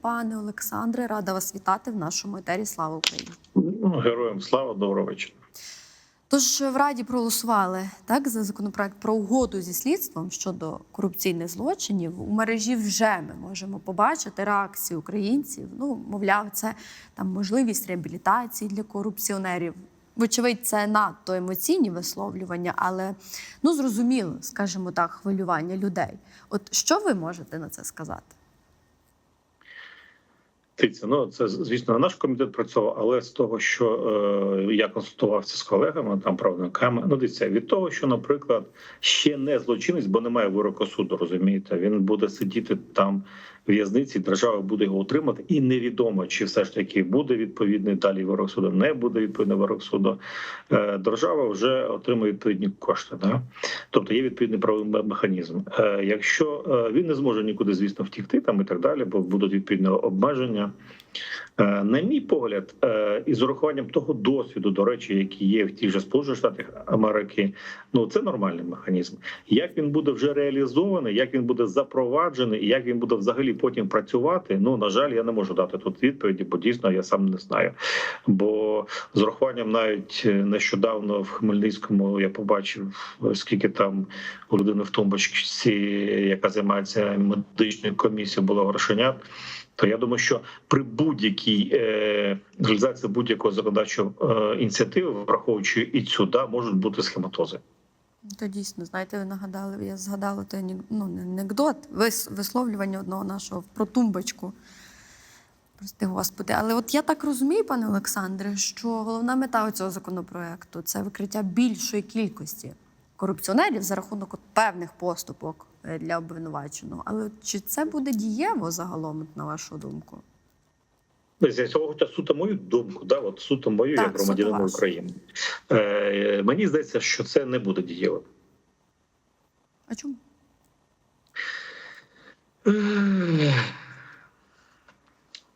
пане Олександре. Рада вас вітати в нашому етері. Слава Україні! Ну, Героям слава, доброго вечора. Тож в Раді проголосували так за законопроект про угоду зі слідством щодо корупційних злочинів. У мережі вже ми можемо побачити реакцію українців. Ну, мовляв, це там можливість реабілітації для корупціонерів. Вочевидь, це надто емоційні висловлювання, але ну зрозуміло, скажімо так, хвилювання людей. От що ви можете на це сказати? Дивіться, ну це звісно наш комітет працював, але з того, що е, я консультувався з колегами, там правниками, ну дивіться, від того, що, наприклад, ще не злочинець, бо немає вироку суду, розумієте, він буде сидіти там в'язниці, держава буде його отримати, і невідомо, чи все ж таки буде відповідний далі вирок суду, не буде відповідний вирок суду. Е, держава вже отримує відповідні кошти. Да? Тобто є відповідний правовий механізм. Е, якщо е, він не зможе нікуди, звісно, втікти там і так далі, бо будуть відповідні обмеження. Е, На мій погляд, е, із урахуванням того досвіду, до речі, який є в тих же Сполучених Штатах Америки, ну це нормальний механізм. Як він буде вже реалізований, як він буде запроваджений, і як він буде взагалі потім працювати? Ну на жаль, я не можу дати тут відповіді, бо дійсно я сам не знаю. Бо з урахуванням навіть е, нещодавно в Хмельницькому я побачив, скільки там у людини в тумбочці, яка займається медичною комісією, було грошенят. То я думаю, що при будь-якій е, реалізації будь-якого законодавчого е, ініціативи, враховуючи і цю, да, можуть бути схематози. То дійсно, знаєте, ви нагадали, я згадала той ну, не анекдот, вис, висловлювання одного нашого про тумбочку. Прости господи. Але от я так розумію, пане Олександре, що головна мета цього законопроекту це викриття більшої кількості корупціонерів за рахунок от певних поступок е, для обвинуваченого. Але чи це буде дієво загалом, на вашу думку? З цього суто мою думку, да, от суто мою Так, як громадянина. України. Е, мені здається, що це не буде дієвим. А чому?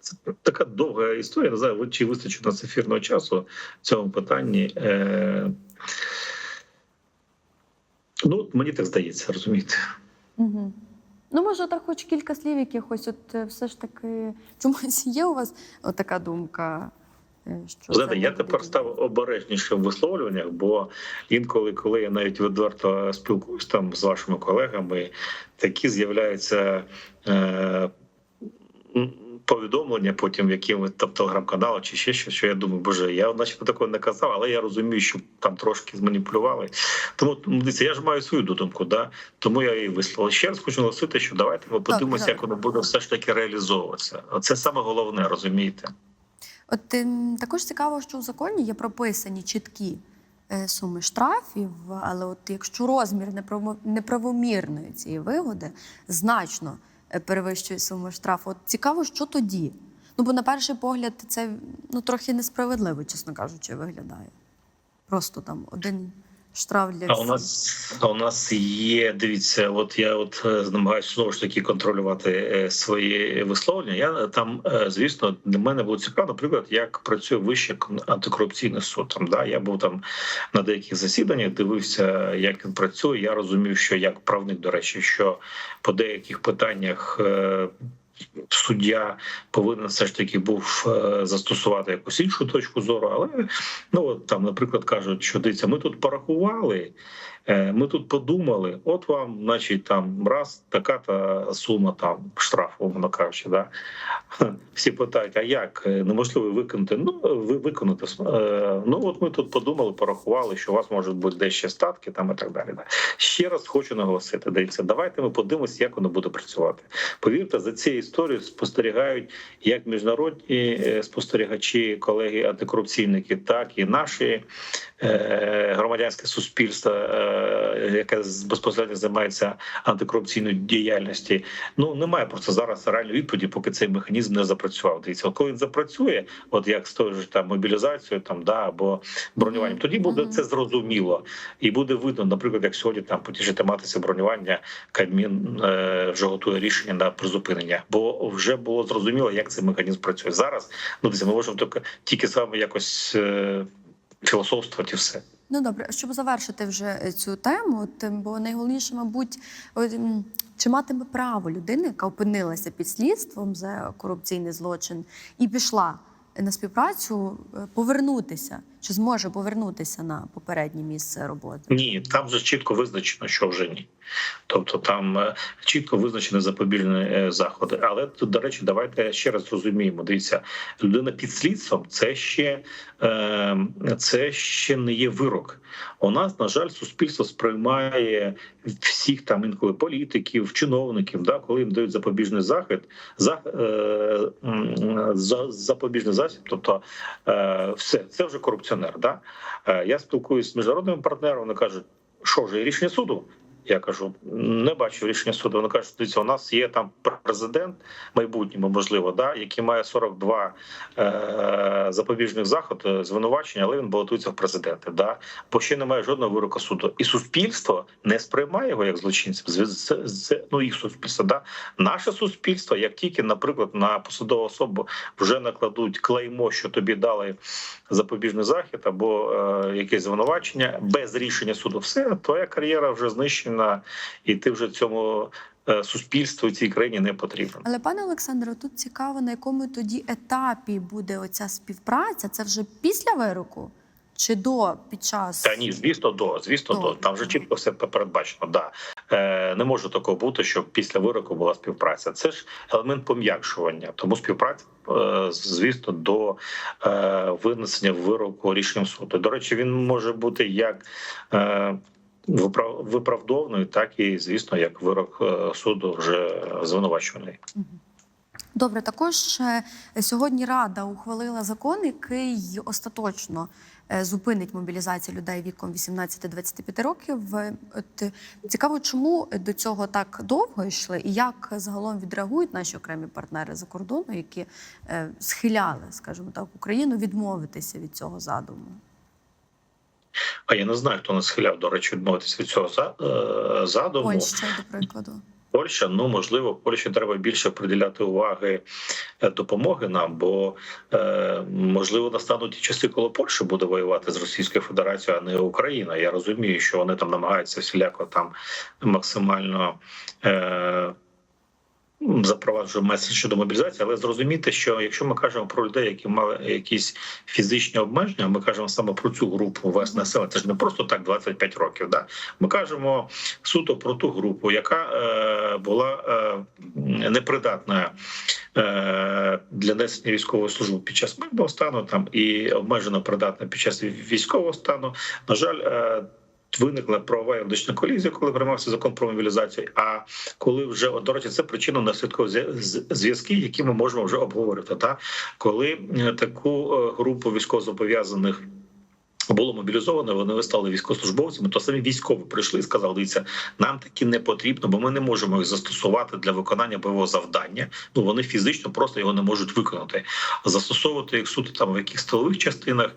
Це така довга історія. Не знаю, чи вистачить нас ефірного часу в цьому питанні. Е, ну, мені так здається, розумієте. Угу. Ну, може, так хоч кілька слів якихось, от е, все ж таки, чомусь є у вас така думка? е, Що Знаєте, я тепер став обережніше в висловлюваннях, бо інколи, коли я навіть відверто спілкуюсь там з вашими колегами, такі з'являються е, повідомлення потім в якимось там телеграм-каналах чи ще щось, що я думаю, боже, я начебто такого не казав, але я розумію, що там трошки зманіпулювали. Тому ну, дивіться, я ж маю свою думку, да? тому я її висловив. Ще раз хочу наголосити, що давайте ми подивимося, як воно буде все ж таки реалізовуватися. Це саме головне, розумієте? От ем, також цікаво, що в законі є прописані чіткі е, суми штрафів, але от якщо розмір неправо- неправомірної цієї вигоди значно е, перевищує суму штрафу, от цікаво, що тоді. Ну, бо на перший погляд це ну, трохи несправедливо, чесно кажучи, виглядає. Просто там один штраф для А у нас а у нас є. Дивіться, от я от е, намагаюся знову ж таки контролювати е, свої висловлення. Я там, е, звісно, для мене було цікаво, наприклад, як працює вищий кон- антикорупційний суд. Там да я був там на деяких засіданнях, дивився, як він працює. Я розумів, що як правник, до речі, що по деяких питаннях. Суддя повинен все ж таки був е, застосувати якусь іншу точку зору, але ну от там, наприклад, кажуть, що дивіться, ми тут порахували, е, ми тут подумали, от вам, значить, там раз така та сума там штрафу, умовно кажучи, да. Всі питають, а як Е, неможливо виконати? Ну ви виконати Ну от ми тут подумали, порахували, що у вас можуть бути дещо статки там і так далі. Да. Ще раз хочу наголосити. Дивіться, давайте ми подивимося, як воно буде працювати. Повірте, за цією історією спостерігають як міжнародні е, спостерігачі, колеги антикорупційники, так і наші е, громадянське суспільство, е, яке безпосередньо займається антикорупційною діяльністю. Ну немає просто зараз реальної відповіді, поки цей механізм не запрацював. Дивіться, коли він запрацює, от як з тою ж там мобілізацією, там да або бронюванням, тоді буде це зрозуміло і буде видно, наприклад, як сьогодні там по тій же тематиці бронювання Кабмін е, вже готує рішення на призупинення, бо вже було зрозуміло, як цей механізм працює зараз. Ну дивіться, ми можемо тільки, тільки з вами якось е, філософствувати і все. Ну добре, щоб завершити вже е, цю тему, от, ем, бо найголовніше, мабуть, Чи матиме право людина, яка опинилася під слідством за корупційний злочин і пішла на співпрацю, е, повернутися? Чи зможе повернутися на попереднє місце роботи? Ні, там вже чітко визначено, що вже ні. Тобто там е, чітко визначені запобіжні е, заходи. Але тут, до речі, давайте ще раз зрозуміємо. Дивіться, людина під слідством це ще е, це ще не є вирок. У нас, на жаль, суспільство сприймає всіх там інколи політиків, чиновників, да, коли їм дають запобіжний захід, за, е, за запобіжний засіб, тобто все, це вже корупціонер. Да? Я спілкуюся з міжнародними партнерами, вони кажуть, що вже рішення суду. Я кажу, не бачу рішення суду. Вони кажуть, дивіться, у нас є там президент майбутньому, можливо, да, який має 42 е, запобіжних заходи звинувачення, але він балотується в президенти. Да, бо ще немає жодного вироку суду, і суспільство не сприймає його як злочинців. З ну їх суспільство. Да, наше суспільство, як тільки, наприклад, на посадову особу вже накладуть клеймо, що тобі дали запобіжний захід або е, якесь звинувачення без рішення суду, все твоя кар'єра вже знищена, і ти вже цьому е, суспільству цій країні не потрібен. Але пане Олександре, тут цікаво, на якому тоді етапі буде оця співпраця? Це вже після вироку чи до під час? Та ні, звісно, до звісно, До. до там вже чітко все передбачено. Да е, не може такого бути, щоб після вироку була співпраця. Це ж елемент пом'якшування, тому співпраця, е, звісно, до е, винесення вироку рішенням суду. До речі, він може бути як. Е, виправ- так і звісно, як вирок е, суду вже звинувачуваний. Добре, також е, сьогодні Рада ухвалила закон, який остаточно е, зупинить мобілізацію людей віком 18-25 років. От цікаво, чому до цього так довго йшли, і як загалом відреагують наші окремі партнери за кордону, які схиляли, скажімо так, Україну відмовитися від цього задуму. А я не знаю, хто не схиляв, до речі, відмовитися від цього за- е, задуму. Польща, до прикладу. Польща, ну можливо, Польщі треба більше приділяти уваги е, допомоги нам, бо е, можливо настануть ті часи, коли Польща буде воювати з Російською Федерацією, а не Україна. Я розумію, що вони там намагаються всіляко там максимально. Е, Запроваджує меседж щодо мобілізації, але зрозуміти, що якщо ми кажемо про людей, які мали якісь фізичні обмеження, ми кажемо саме про цю групу весь населення. Це ж не просто так 25 років. Да? Ми кажемо суто про ту групу, яка е, була е, непридатна е, для несення військової служби під час мирного стану, там і обмежено придатна під час військового стану. На жаль. Е, Виникла правова юридична колізія, коли приймався закон про мобілізацію. А коли вже до речі, це причина наслідкові зв'язки, які ми можемо вже обговорити. Та коли е, таку е, групу військовозобов'язаних було мобілізовано, вони стали військовослужбовцями, то самі військові прийшли і сказали: дивіться, нам такі не потрібно, бо ми не можемо їх застосувати для виконання бойового завдання. Ну вони фізично просто його не можуть виконати. Застосовувати їх суто там в яких столових частинах.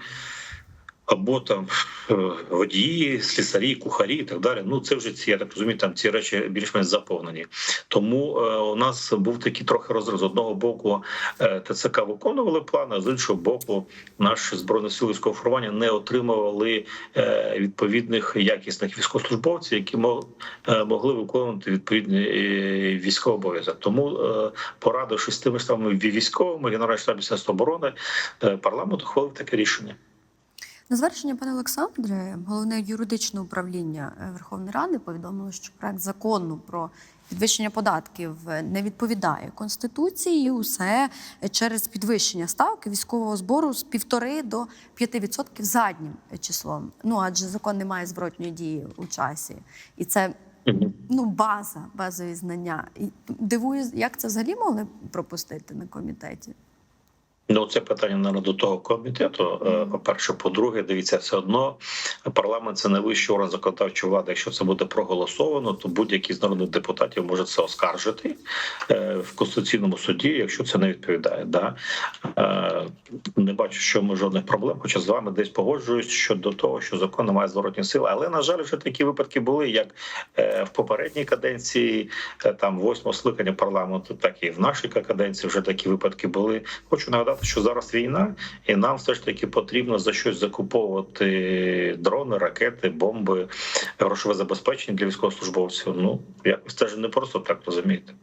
Або там е, водії, слісарі, кухарі і так далі. Ну це вже ці я так розумію, там ці речі більш-менш заповнені. Тому е, у нас був такий трохи розрив. З одного боку е, ТЦК виконували плани, а з іншого боку, наші збройні сили військового формування не отримували е, відповідних якісних військовослужбовців, які мог, е, могли виконувати відповідний е, військовий обов'язок. Тому е, порадившись з тими самими військовими, генеральний штаб Міністерства оборони, е, парламент ухвалив таке рішення. На завершення, пане Олександре, головне юридичне управління е, Верховної Ради повідомило, що проект закону про підвищення податків е, не відповідає конституції. і Усе через підвищення ставки військового збору з півтори до 5% заднім числом. Ну адже закон не має зворотньої дії у часі, і це ну база, базові знання. І дивую, як це взагалі могли пропустити на комітеті. Ну, це питання наверное, до того комітету. Е, По-перше, по-друге, дивіться, все одно парламент це найвищий орган законодавчої влади. Якщо це буде проголосовано, то будь-який з народних депутатів може це оскаржити е, в конституційному суді, якщо це не відповідає. Да? Е, Не бачу, що ми жодних проблем. Хоча з вами десь погоджуюсь щодо того, що закон не має зворотні сили. Але на жаль, вже такі випадки були, як в попередній каденції, там восьмого скликання парламенту, так і в нашій каденції вже такі випадки були. Хочу нагадати що зараз війна, і нам все ж таки потрібно за щось закуповувати дрони, ракети, бомби, грошове забезпечення для військовослужбовців. Ну якось це ж не просто так розумієте.